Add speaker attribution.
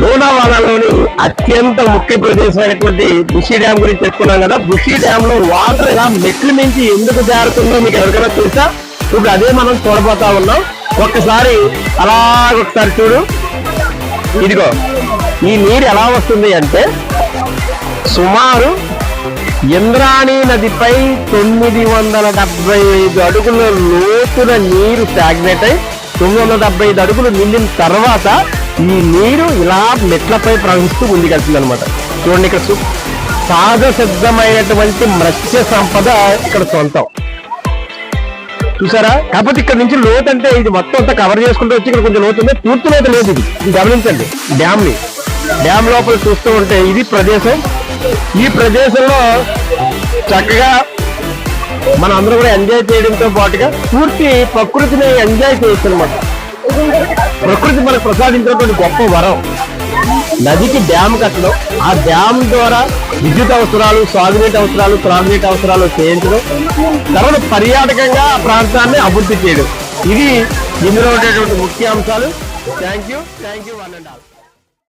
Speaker 1: లోనావాడలోని అత్యంత ముఖ్య ప్రదేశమైనటువంటి bushy dam గురించి చెప్పుకున్నాం కదా. బుషి డ్యామ్లో వాటర్ ఇలా మెట్లు మించి ఎందుకు జారుతుందో మీకు ఎవరికైనా తెలుసా? ఇప్పుడు అదే మనం చూడబోతా ఉన్నాం. ఒక్కసారి అలా ఒకసారి చూడు. ఇదిగో ఈ నీరు ఎలా వస్తుంది అంటే సుమారు ఇంద్రాణి నదిపై తొమ్మిది వందల డెబ్బై ఐదు అడుగుల లోతున నీరు స్టాగ్నేట్ అయి తొమ్మిది వందల డెబ్బై ఐదు అడుగులు నిండిన తర్వాత ఈ నీరు ఇలా మెట్లపై ప్రవహిస్తూ ముందుకెళ్తుంది అనమాట చూడండి ఇక్కడ సహజ సిద్ధమైనటువంటి మత్స్య సంపద ఇక్కడ సొంతం. చూసారా? కాకపోతే ఇక్కడ నుంచి లోతు అంటే ఇది మొత్తం అంతా కవర్ చేసుకుంటూ వచ్చి ఇక్కడ కొంచెం లోతు ఉంది. పూర్తి లోతు లేదు ఇది. ఇది గమనించండి. డ్యామ్ని. డ్యామ్ లోపల చూస్తూ ఉంటే ఇది ప్రదేశం. ఈ ప్రదేశంలో చక్కగా మనం అందరూ కూడా ఎంజాయ్ చేయడంతో పాటుగా పూర్తి ప్రకృతిని ఎంజాయ్ చేయొచ్చు అనమాట ప్రకృతి మనకు ప్రసాదించినటువంటి గొప్ప వరం. నదికి డ్యామ్ కట్టడం. ఆ డ్యామ్ ద్వారా విద్యుత్ అవసరాలు సాగునీటి అవసరాలు త్రాగునీటి అవసరాలు చేయించడం. తర్వాత పర్యాటకంగా ఆ ప్రాంతాన్ని అభివృద్ధి చేయడం. ఇది ఇందులో ఉండేటువంటి ముఖ్య అంశాలు thank you thank you one and all